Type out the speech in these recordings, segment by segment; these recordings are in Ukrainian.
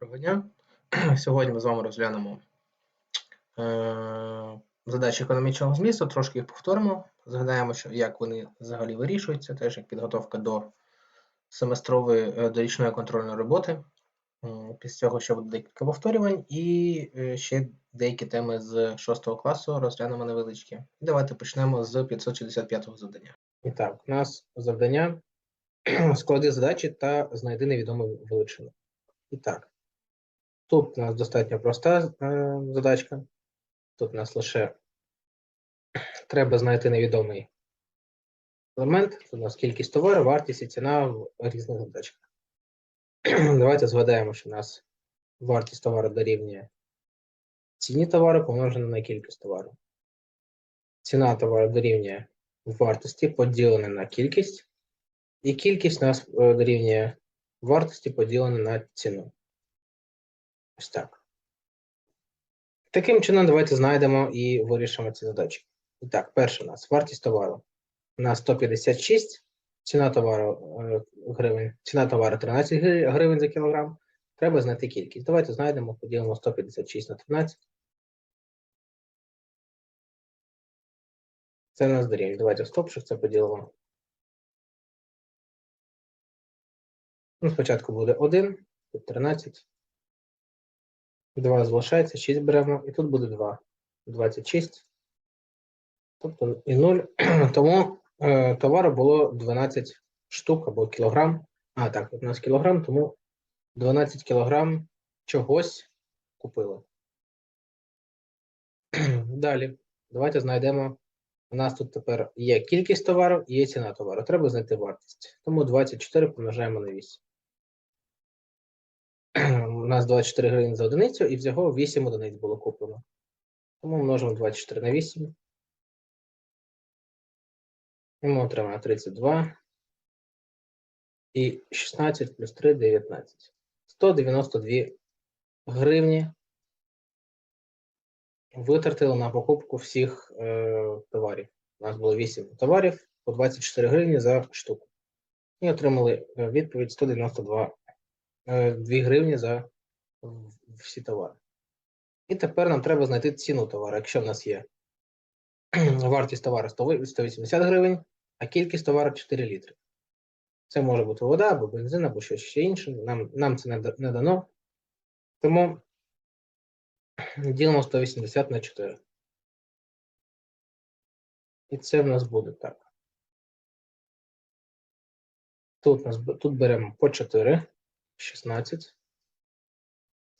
Доброго дня. Сьогодні ми з вами розглянемо е, задачі економічного змісту, трошки їх повторимо. Згадаємо, що, як вони взагалі вирішуються, теж як підготовка до семестрової е, дорічної контрольної роботи. Після цього ще буде декілька повторювань і е, ще деякі теми з 6 класу розглянемо невеличкі. Давайте почнемо з 565 завдання. І так, у нас завдання склади задачі та знайди невідому величину. І так, тут у нас достатньо проста е, задачка. Тут у нас лише треба знайти невідомий елемент. Тут у нас кількість товару, вартість і ціна в різних задачках. Давайте згадаємо, що у нас вартість товару дорівнює ціні товару помножено на кількість товару. Ціна товару дорівнює вартості поділене на кількість, і кількість у нас е, дорівнює вартості поділене на ціну. Ось так. Таким чином, давайте знайдемо і вирішимо ці задачі. І так, перше у нас вартість товару на 156, ціна товару е, гривень, ціна товару 13 гривень за кілограм. Треба знайти кількість. Давайте знайдемо, поділимо 156 на 13. Це у нас дорівнює. Давайте в стопчик це поділимо. Ну, спочатку буде 1, тут 13. 2 залишається, 6 беремо, і тут буде 2. 26. Тобто і 0. Тому е, товару було 12 штук або кілограм. А, так, у нас кілограм, тому 12 кілограм чогось купили. Далі. Давайте знайдемо. У нас тут тепер є кількість товару і є ціна товару. Треба знайти вартість. Тому 24 помножаємо на 8. Нас 24 гривень за одиницю, і всього 8 одиниць було куплено. Тому множимо 24 на 8. І ми отримаємо 32. І 16 плюс 3 19. 192 гривні витратили на покупку всіх е, товарів. У нас було 8 товарів по 24 гривні за штуку. І отримали е, відповідь 192 е, 2 гривні за всі товари. І тепер нам треба знайти ціну товару. Якщо в нас є вартість товару 180 гривень, а кількість товару 4 літри. Це може бути вода або бензин, або щось ще інше. Нам, нам це не, дано. Тому ділимо 180 на 4. І це в нас буде так. Тут, нас, тут беремо по 4, 16.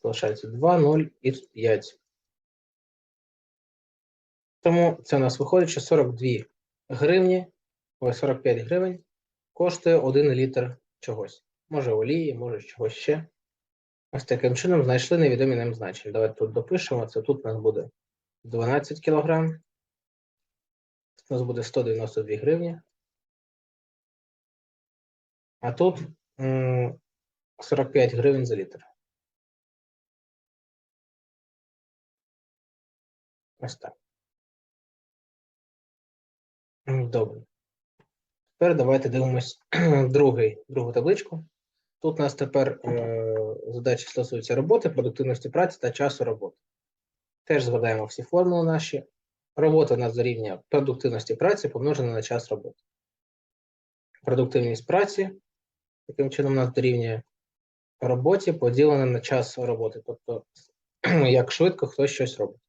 Залишається 2, 0 і 5. Тому це у нас виходить, що 42 гривні, ой, 45 гривень коштує 1 літр чогось. Може олії, може чогось ще. Ось таким чином знайшли невідомі нам значення. Давайте тут допишемо. Це тут у нас буде 12 кілограм. Тут у нас буде 192 гривні. А тут 45 гривень за літр. Ось так. Добре. Тепер давайте дивимось другий, другу табличку. Тут у нас тепер е, задачі стосуються роботи, продуктивності праці та часу роботи. Теж згадаємо всі формули наші. Робота у нас дорівнює продуктивності праці помножена на час роботи. Продуктивність праці, таким чином, у нас дорівнює роботі поділена на час роботи. Тобто, як швидко хтось щось робить.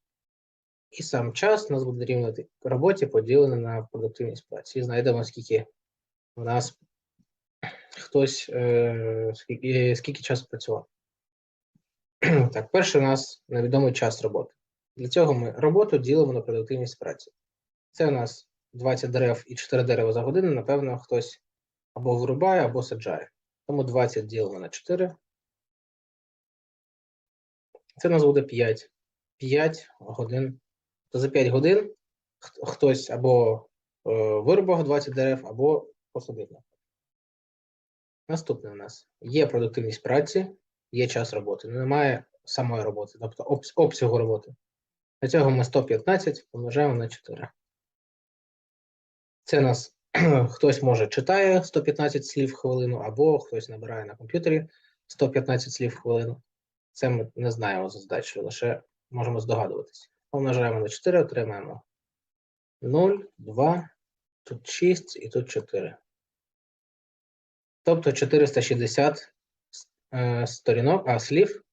І сам час нас буде дорівнювати роботі поділене на продуктивність праці. І знайдемо, скільки у нас хтось скільки, скільки часу працював. Так, перший у нас невідомий час роботи. Для цього ми роботу ділимо на продуктивність праці. Це у нас 20 дерев і 4 дерева за годину, напевно, хтось або вирубає, або саджає. Тому 20 ділимо на 4. Це у нас буде 5. 5 годин. За 5 годин хтось або е, вирубав 20 дерев, або посадив. Наступне у нас є продуктивність праці, є час роботи. Немає самої роботи, тобто обсягу роботи. Для цього ми 115 помножаємо на 4. Це нас хтось може читає 115 слів в хвилину, або хтось набирає на комп'ютері 115 слів в хвилину. Це ми не знаємо за задачею, лише можемо здогадуватися. Помножаємо на 4, отримаємо 0, 2, тут 6 і тут 4. Тобто 460 е, сторінок, а слів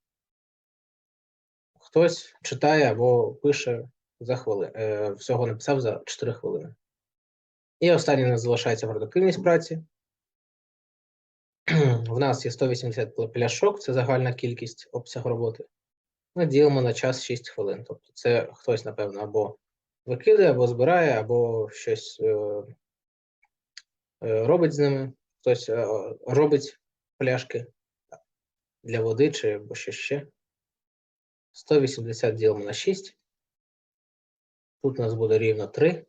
хтось читає або пише за хвилину. Е, всього написав за 4 хвилини. І останнє у нас залишається продуктивність праці. В нас є 180 пляшок, це загальна кількість обсяг роботи. Ми ділимо на час 6 хвилин. Тобто це хтось, напевно, або викидає, або збирає, або щось е, е, робить з ними, хтось е, робить пляшки для води чи або що ще. 180 ділимо на 6. Тут у нас буде рівно 3.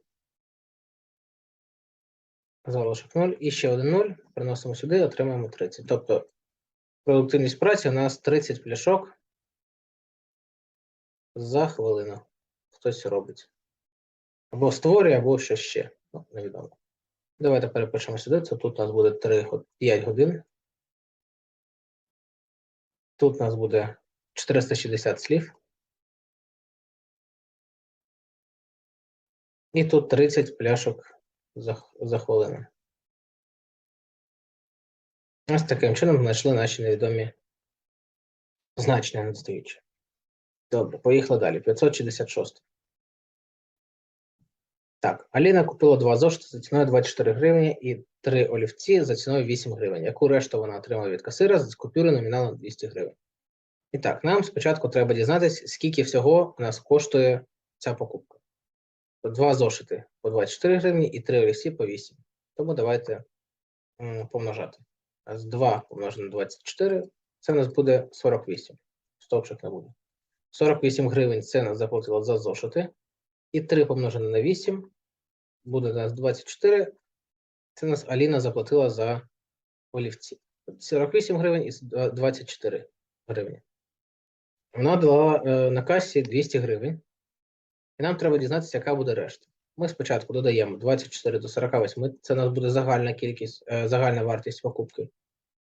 Залишок 0. І ще один 0. Приносимо сюди, отримаємо 30. Тобто продуктивність праці у нас 30 пляшок за хвилину. Хтось робить. Або створює, або що ще. Ну, невідомо. Давайте перепишемо сюди. Це тут у нас буде 3, 5 годин. Тут у нас буде 460 слів. І тут 30 пляшок за, за хвилину. Ось таким чином знайшли наші невідомі значення недостаючі. Добре, поїхали далі. 566. Так, Аліна купила два зошити за ціною 24 гривні і три олівці за ціною 8 гривень. Яку решту вона отримала від касира з купюри номіналом 200 гривень? І так, нам спочатку треба дізнатися, скільки всього у нас коштує ця покупка. Два зошити по 24 гривні і три олівці по 8. Тому давайте помножати. З 2 помножити на 24, це у нас буде 48. Стовпчик не буде. 48 гривень це нас заплатило за зошити. І 3 помножене на 8 буде у нас 24. Це нас Аліна заплатила за олівці. 48 гривень і 24 гривні. Вона дала е, на касі 200 гривень. І нам треба дізнатися, яка буде решта. Ми спочатку додаємо 24 до 48. Це у нас буде загальна кількість, е, загальна вартість покупки.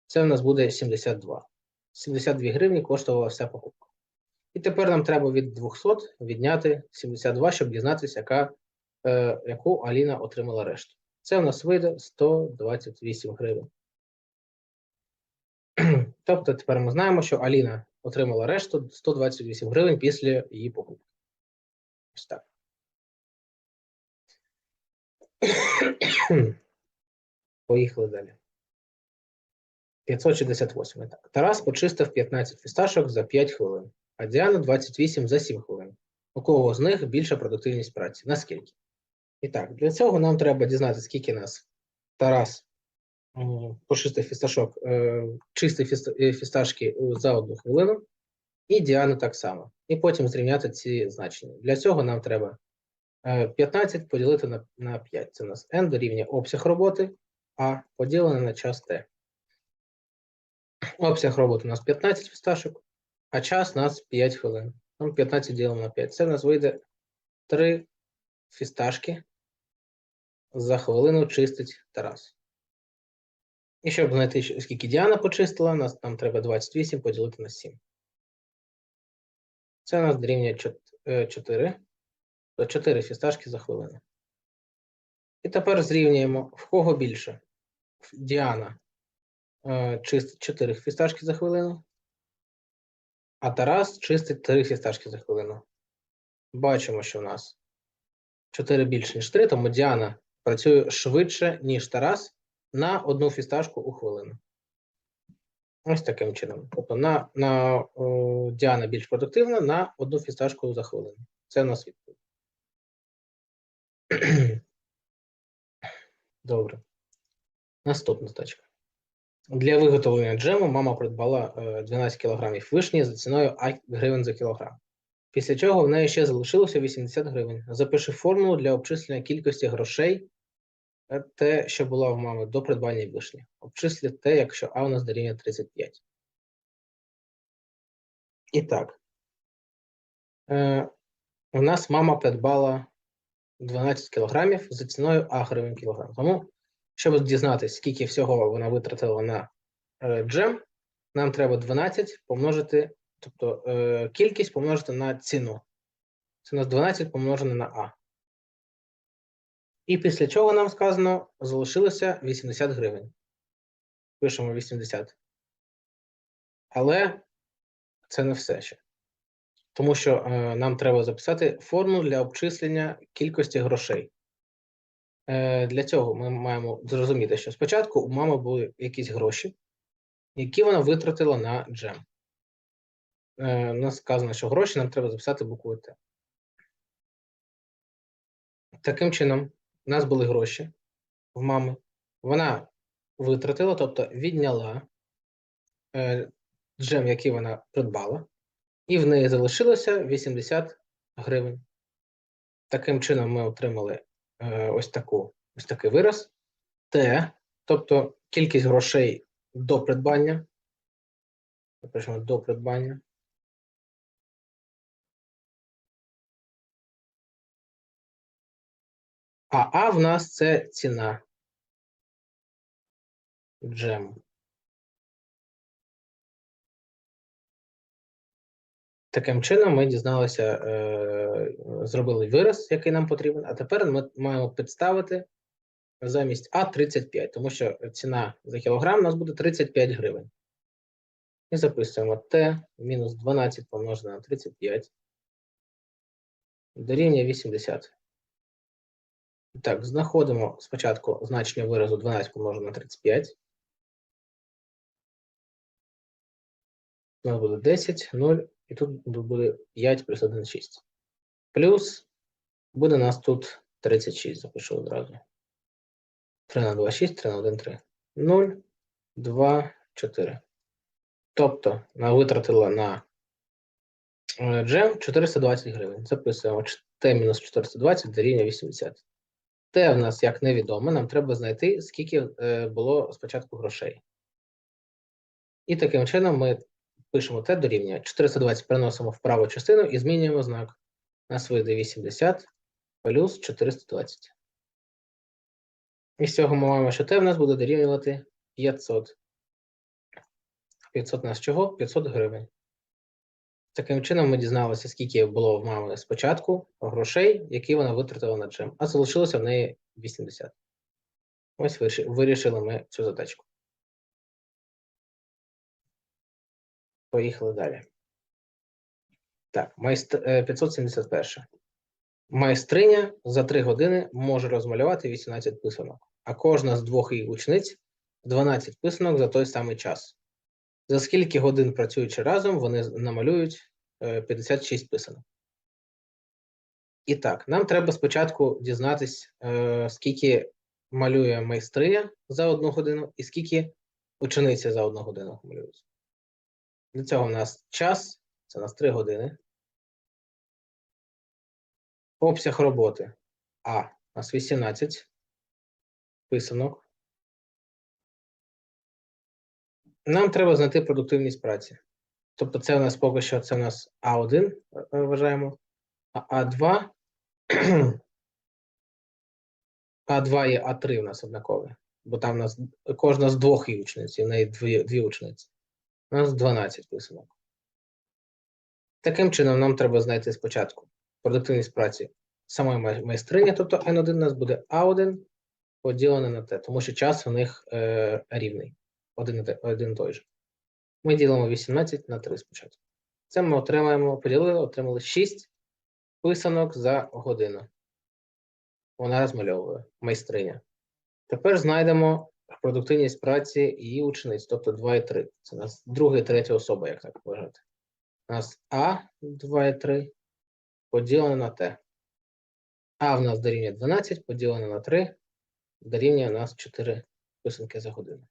Це у нас буде 72. 72 гривні коштувала вся покупка. І тепер нам треба від 200 відняти 72, щоб дізнатися, яка, е, яку Аліна отримала решту. Це у нас вийде 128 гривень. Тобто тепер ми знаємо, що Аліна отримала решту 128 гривень після її покупки. Ось так. Поїхали далі. 568. Так. Тарас почистив 15 фісташок за 5 хвилин, а Діана 28 за 7 хвилин. У кого з них більша продуктивність праці? Наскільки? І так, для цього нам треба дізнатися, скільки нас Тарас м, фісташок, е, фіста- е, фісташки е, за одну хвилину, і Діана так само. І потім зрівняти ці значення. Для цього нам треба е, 15 поділити на, на 5. Це у нас n дорівнює обсяг роботи, а поділене на час t. Обсяг роботи у нас 15 фісташок, а час у нас 5 хвилин. Там 15 ділимо на 5. Це в нас вийде 3 фісташки за хвилину чистить Тарас. І щоб знайти, скільки Діана почистила, нас нам треба 28 поділити на 7. Це у нас дорівнює 4. 4 фісташки за хвилину. І тепер зрівнюємо, в кого більше. Діана е, чистить 4 фісташки за хвилину, а Тарас чистить 3 фісташки за хвилину. Бачимо, що в нас 4 більше, ніж 3, тому Діана працює швидше, ніж Тарас на одну фісташку у хвилину. Ось таким чином. Тобто на, на о, Діана більш продуктивна на одну фісташку за хвилину. Це у нас відповідь. Добре. Наступна задачка. Для виготовлення джему мама придбала е, 12 кг вишні за ціною А гривень за кілограм. Після чого в неї ще залишилося 80 гривень. Запиши формулу для обчислення кількості грошей, е, те, що була в мами до придбання вишні. Обчислі те, якщо А у нас дорівнює 35. І так. Е, у нас мама придбала 12 кілограмів за ціною А гривень кілограм. Тому, щоб дізнатися, скільки всього вона витратила на е, джем, нам треба 12 помножити Тобто е, кількість помножити на ціну. Це у нас 12 помножене на А. І після чого нам сказано, залишилося 80 гривень. Пишемо 80. Але це не все ще. Тому що е, нам треба записати формулу для обчислення кількості грошей. Е, для цього ми маємо зрозуміти, що спочатку у мами були якісь гроші, які вона витратила на джем. Е, у нас сказано, що гроші нам треба записати буквою Т. Таким чином, у нас були гроші в мами. Вона витратила, тобто відняла е, джем, який вона придбала, і в неї залишилося 80 гривень. Таким чином, ми отримали ось, таку, ось такий вираз Т, тобто кількість грошей до придбання. Напишемо до придбання. А А в нас це ціна джему. Таким чином, ми дізналися, е, зробили вираз, який нам потрібен, а тепер ми маємо підставити замість А 35, тому що ціна за кілограм у нас буде 35 гривень. І записуємо Т мінус 12 помножене на 35 дорівнює 80. Так, знаходимо спочатку значення виразу 12 помножене на 35. У нас буде 10, 0, і тут буде 5 плюс 1, 6. Плюс буде нас тут 36, запишу одразу. 3 на 2, 6, 3 на 1, 3. 0, 2, 4. Тобто, вона витратила на е, джем 420 гривень. Записуємо Т мінус 420 дорівнює 80. Т в нас як невідоме, нам треба знайти, скільки е, було спочатку грошей. І таким чином ми пишемо Т дорівнює 420 переносимо в праву частину і змінюємо знак. У нас вийде 80 плюс 420. І з цього ми маємо, що Т в нас буде дорівнювати 500. 500 у нас чого? 500 гривень. Таким чином ми дізналися, скільки було в мами спочатку грошей, які вона витратила на джем, а залишилося в неї 80. Ось вирішили ми цю задачку. Поїхали далі. Так, майстр... 571. Майстриня за 3 години може розмалювати 18 писанок, а кожна з двох її учениць 12 писанок за той самий час. За скільки годин працюючи разом, вони намалюють 56 писанок. І так, нам треба спочатку дізнатись, скільки малює майстриня за одну годину, і скільки учениця за одну годину малюють. Для цього у нас час, це у нас 3 години. Обсяг роботи А у нас 18 писанок. Нам треба знайти продуктивність праці. Тобто, це у нас поки що це у нас А1 вважаємо, а А2. А2 і А3 у нас однакові, бо там у нас кожна з двох є учниць, і в неї дві, дві учниці. У нас 12 писанок. Таким чином, нам треба знайти спочатку продуктивність праці самої майстрині, тобто N1 у нас буде А1 поділене на Т, тому що час у них е, рівний, один, один той же. Ми ділимо 18 на 3 спочатку. Це ми отримаємо, поділили, отримали 6 писанок за годину. Вона розмальовує майстриня. Тепер знайдемо продуктивність праці її учениць, тобто 2 і 3. Це у нас друга і третя особа, як так вважати. У нас А 2 і 3 поділене на Т. А в нас дорівнює 12, поділене на 3, дорівнює у нас 4 писанки за годину.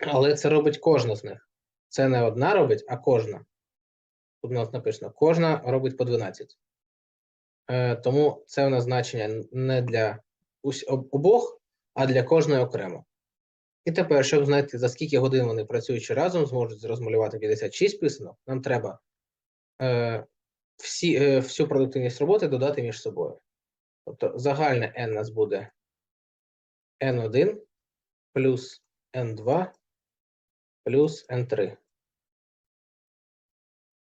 Але це робить кожна з них. Це не одна робить, а кожна. Тут у нас написано: кожна робить по 12. Е, Тому це у нас значення не для обох, а для кожної окремо. І тепер, щоб знайти, за скільки годин вони працюючи разом, зможуть розмалювати 56 писанок, нам треба е, всі, е, всю продуктивність роботи додати між собою. Тобто загальне n нас буде n1 плюс n2 плюс n3.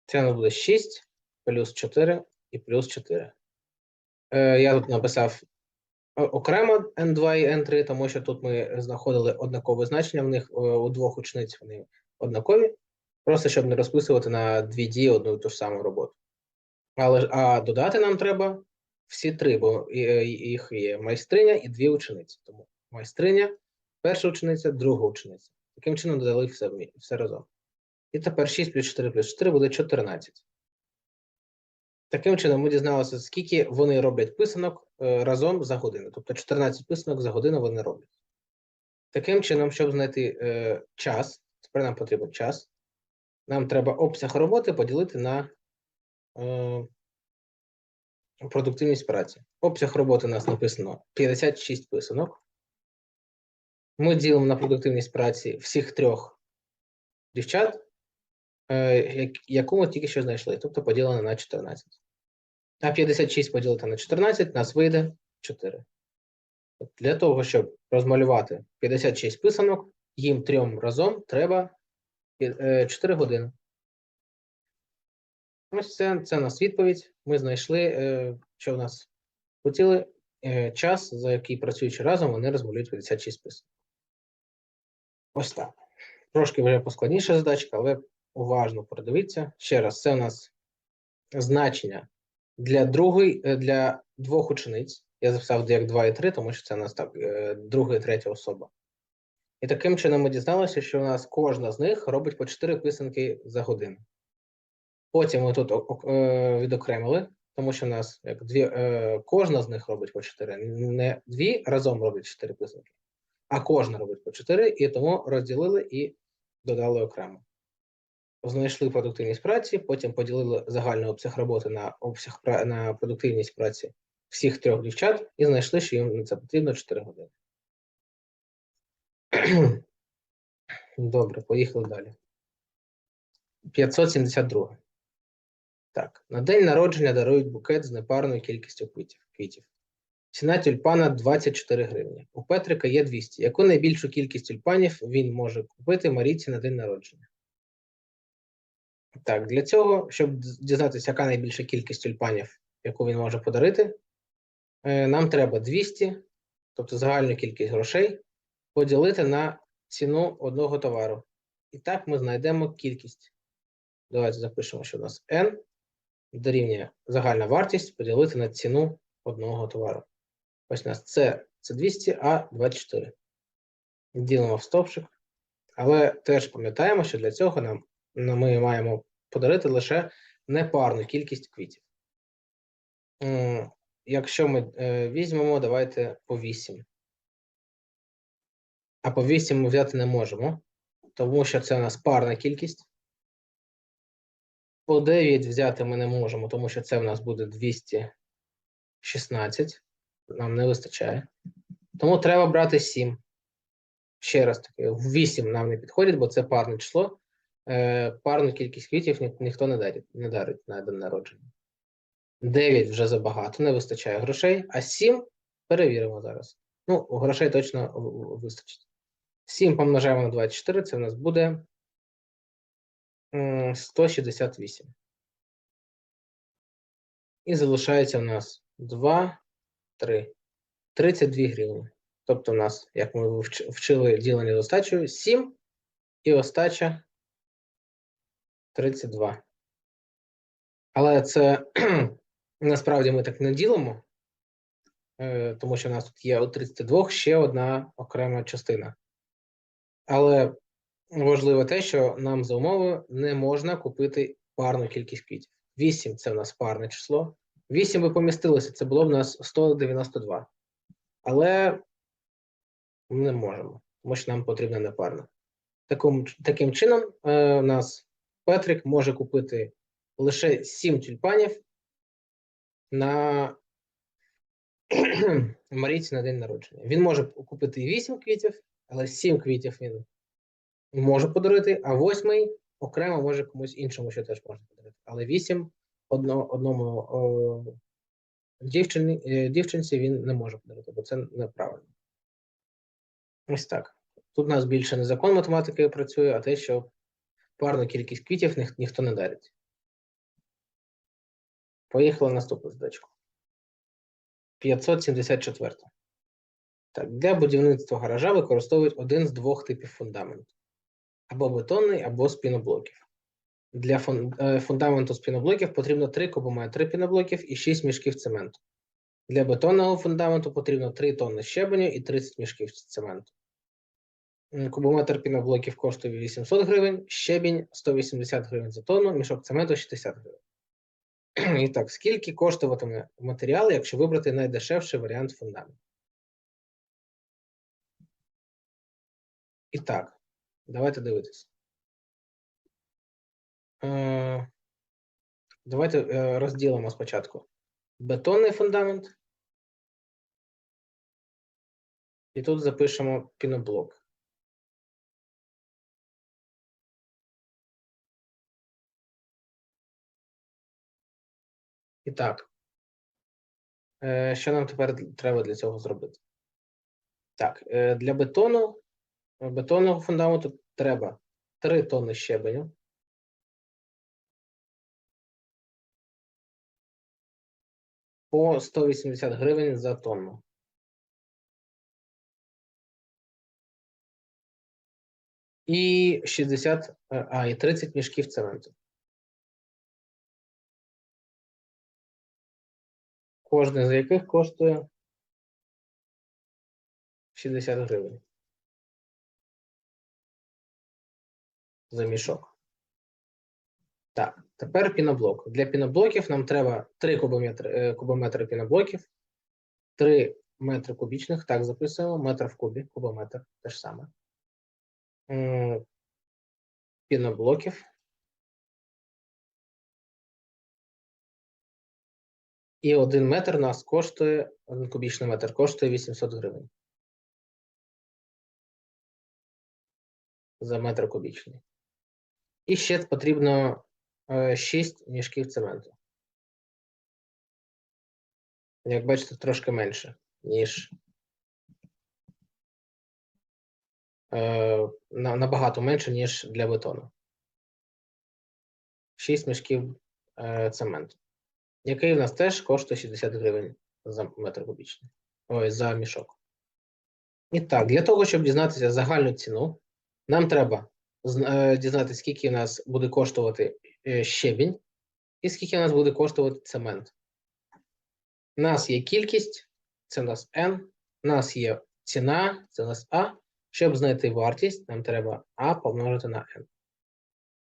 Це у нас буде 6 плюс 4 і плюс 4. Е, я тут написав окремо n2 і n3, тому що тут ми знаходили однакове значення в них е, у двох учениць вони однакові, просто щоб не розписувати на дві дії одну і ту ж саму роботу. Але а додати нам треба всі три, бо е, їх є майстриня і дві учениці. Тому майстриня, перша учениця, друга учениця. Таким чином додали все, все разом. І тепер 6 плюс 4 плюс 4 буде 14. Таким чином, ми дізналися, скільки вони роблять писанок е, разом за годину. Тобто 14 писанок за годину вони роблять. Таким чином, щоб знайти е, час, тепер нам потрібен час, нам треба обсяг роботи поділити на е, продуктивність праці. Обсяг роботи у нас написано 56 писанок. Ми ділимо на продуктивність праці всіх трьох дівчат, яку ми тільки що знайшли, тобто поділено на 14. А 56 поділити на 14, нас вийде 4. От Для того, щоб розмалювати 56 писанок, їм трьом разом треба е, 4 години. Ось це, це у нас відповідь. Ми знайшли, е, що в нас хотіли е, час, за який працюючи разом, вони розмалюють 56 писанок. Ось так. Трошки вже поскладніша задачка, але уважно продивіться. Ще раз, це у нас значення для другої, е, для двох учениць. Я записав як 2 і 3, тому що це у нас так, е, друга і третя особа. І таким чином ми дізналися, що у нас кожна з них робить по 4 писанки за годину. Потім ми тут е, відокремили, тому що у нас як дві, кожна з них робить по 4. Не дві разом роблять 4 писанки, а кожна робить по 4, і тому розділили і додали окремо. Знайшли продуктивність праці, потім поділили загальний обсяг роботи на обсяг на продуктивність праці всіх трьох дівчат і знайшли, що їм на це потрібно 4 години. Добре, поїхали далі. 572. Так, на день народження дарують букет з непарною кількістю квітів. Ціна тюльпана 24 гривні. У Петрика є 200. Яку найбільшу кількість тюльпанів він може купити Марійці на день народження? Так, для цього, щоб дізнатися, яка найбільша кількість тюльпанів, яку він може подарити, е, нам треба 200, тобто загальну кількість грошей, поділити на ціну одного товару. І так ми знайдемо кількість. Давайте запишемо, що у нас N дорівнює загальна вартість поділити на ціну одного товару. Ось у нас це, це 200, а 24. Ділимо в стовпчик. Але теж пам'ятаємо, що для цього нам ми маємо подарити лише непарну кількість квітів. Якщо ми е, візьмемо, давайте по 8. А по 8 ми взяти не можемо, тому що це у нас парна кількість. По 9 взяти ми не можемо, тому що це в нас буде 216. Нам не вистачає. Тому треба брати 7. Ще раз таки, 8 нам не підходить, бо це парне число. Е, парну кількість квітів ні, ніхто не дарить, не дарить на день народження. 9 вже забагато, не вистачає грошей, а 7 перевіримо зараз. Ну, грошей точно вистачить. 7 помножаємо на 24, це в нас буде 168. І залишається у нас 2, 3, 32 гривні. Тобто, у нас, як ми вчили ділення з остачею, 7 і остача 32. Але це насправді ми так не ділимо, е, тому що у нас тут є у 32 ще одна окрема частина. Але важливо те, що нам за умови не можна купити парну кількість квітів. 8 це в нас парне число. 8 би помістилося, це було б у нас 192. Але не можемо, тому що нам потрібна непарна. Таким, таким чином, е, у нас Петрик може купити лише 7 тюльпанів на Марійці на день народження. Він може купити і 8 квітів, але 7 квітів він може подарити, а 8 окремо може комусь іншому ще теж можна подарити. Але 8 одно, одному о, дівчині, е, дівчинці він не може подарити, бо це неправильно. Ось так. Тут у нас більше не закон математики працює, а те, що парну кількість квітів ніх- ніхто не дарить. Поїхала наступна задачка. 574. Так, для будівництва гаража використовують один з двох типів фундаменту: або бетонний, або з піноблоків. Для е, фундаменту з піноблоків потрібно 3 кубометри піноблоків і 6 мішків цементу. Для бетонного фундаменту потрібно 3 тонни щебеню і 30 мішків цементу. М, Кубометр піноблоків коштує 800 гривень, щебінь 180 гривень за тонну, мішок цементу 60 гривень. І так, скільки коштуватиме матеріал, якщо вибрати найдешевший варіант фундаменту? І так, давайте дивитися. Е, Давайте е, розділимо спочатку бетонний фундамент. І тут запишемо піноблок. І так. Е, Що нам тепер треба для цього зробити? Так, е, для бетону, бетонного фундаменту треба 3 тонни щебеню. По 180 гривень за тонну. І 60, е, а, і 30 мішків цементу. Кожний з яких коштує 60 гривень. За мішок. Так, тепер піноблок. Для піноблоків нам треба 3 кубометри, е, кубометри піноблоків, 3 метри кубічних, так записуємо, метр в кубі, кубометр, те ж саме. Піноблоків. І 1 метр нас коштує, 1 кубічний метр коштує 800 гривень. За метр кубічний. І ще потрібно 6 мішків цементу. Як бачите, трошки менше, ніж е, набагато менше, ніж для бетону. 6 мішків е, цементу, який в нас теж коштує 60 гривень за метр кубічний. Ой, за мішок. І так, для того, щоб дізнатися загальну ціну, нам треба е, дізнатися, скільки в нас буде коштувати е, щебінь і скільки в нас буде коштувати цемент. У нас є кількість, це у нас N, у нас є ціна, це у нас А. Щоб знайти вартість, нам треба А помножити на N.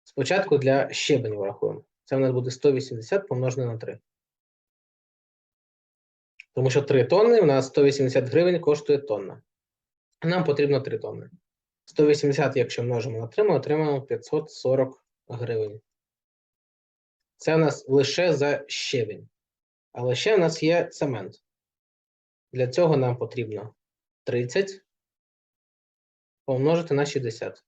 Спочатку для щебеню врахуємо. Це в нас буде 180 помножене на 3. Тому що 3 тонни у нас 180 гривень коштує тонна. Нам потрібно 3 тонни. 180, якщо множимо на 3, ми отримаємо 540 гривень. Це у нас лише за щебень. Але ще в нас є цемент. Для цього нам потрібно 30 помножити на 60.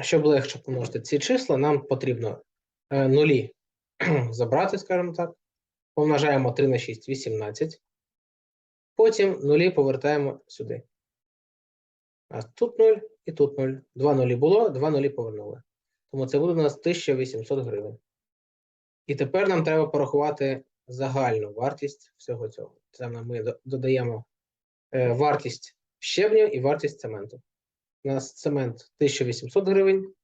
Щоб легше помножити ці числа, нам потрібно нулі забрати, скажімо так. Помножаємо 3 на 6 18. Потім нулі повертаємо сюди. А тут 0 і тут 0. Два нулі було, два нулі повернули. Тому це буде у нас 1800 гривень. І тепер нам треба порахувати загальну вартість всього цього. Це ми додаємо е, вартість щебню і вартість цементу. У нас цемент 1800 гривень,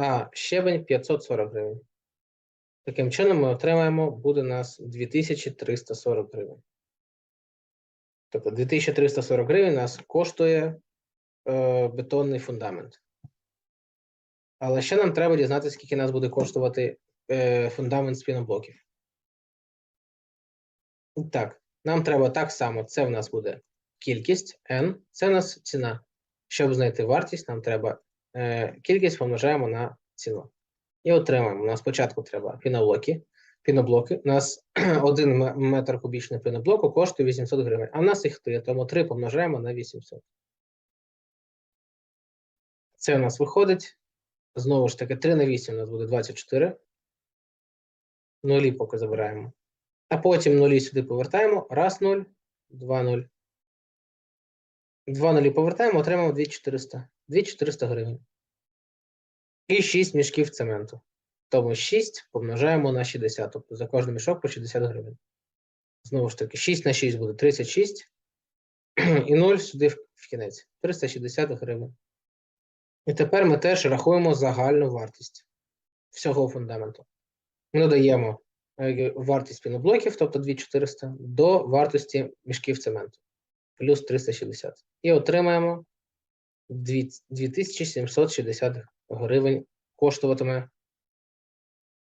а щебень 540 гривень. Таким чином, ми отримаємо, буде нас 2340 гривень. Тобто 2340 гривень нас коштує е, бетонний фундамент. Але ще нам треба дізнатися, скільки нас буде коштувати е, фундамент з піноблоків. Так, нам треба так само. Це в нас буде кількість n, це в нас ціна. Щоб знайти вартість, нам треба кількість помножаємо на ціну. І отримаємо. У нас спочатку треба піноблоки. Піноблоки. У нас один метр кубічний піноблоку коштує 800 гривень, а в нас їх 3, тому 3 помножаємо на 800. Це у нас виходить. Знову ж таки, 3 на 8 у нас буде 24. Нулі поки забираємо. А потім нулі сюди повертаємо. Раз 0, 2 0. Два нулі повертаємо, отримаємо 2400. 2400 гривень. І 6 мішків цементу. Тому 6 помножаємо на 60. Тобто за кожний мішок по 60 гривень. Знову ж таки, 6 на 6 буде 36. І 0 сюди в кінець. 360 гривень. І тепер ми теж рахуємо загальну вартість всього фундаменту. Ми додаємо е, вартість піноблоків, тобто 2400, до вартості мішків цементу, плюс 360. І отримаємо 2 2760 гривень коштуватиме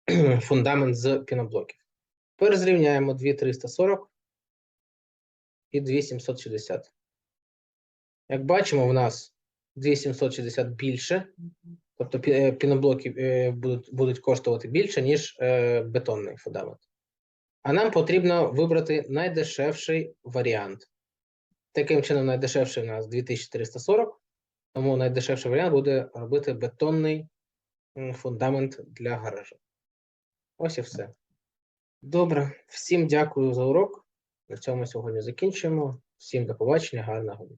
фундамент з піноблоків. Тепер зрівняємо 2340 і 2760. Як бачимо, в нас 2760 більше, тобто е, піноблоки е, будуть, будуть коштувати більше, ніж е, бетонний фундамент. А нам потрібно вибрати найдешевший варіант. Таким чином, найдешевший у нас 2340, тому найдешевший варіант буде робити бетонний фундамент для гаражу. Ось і все. Добре, всім дякую за урок. На цьому сьогодні закінчуємо. Всім до побачення, гарного дня.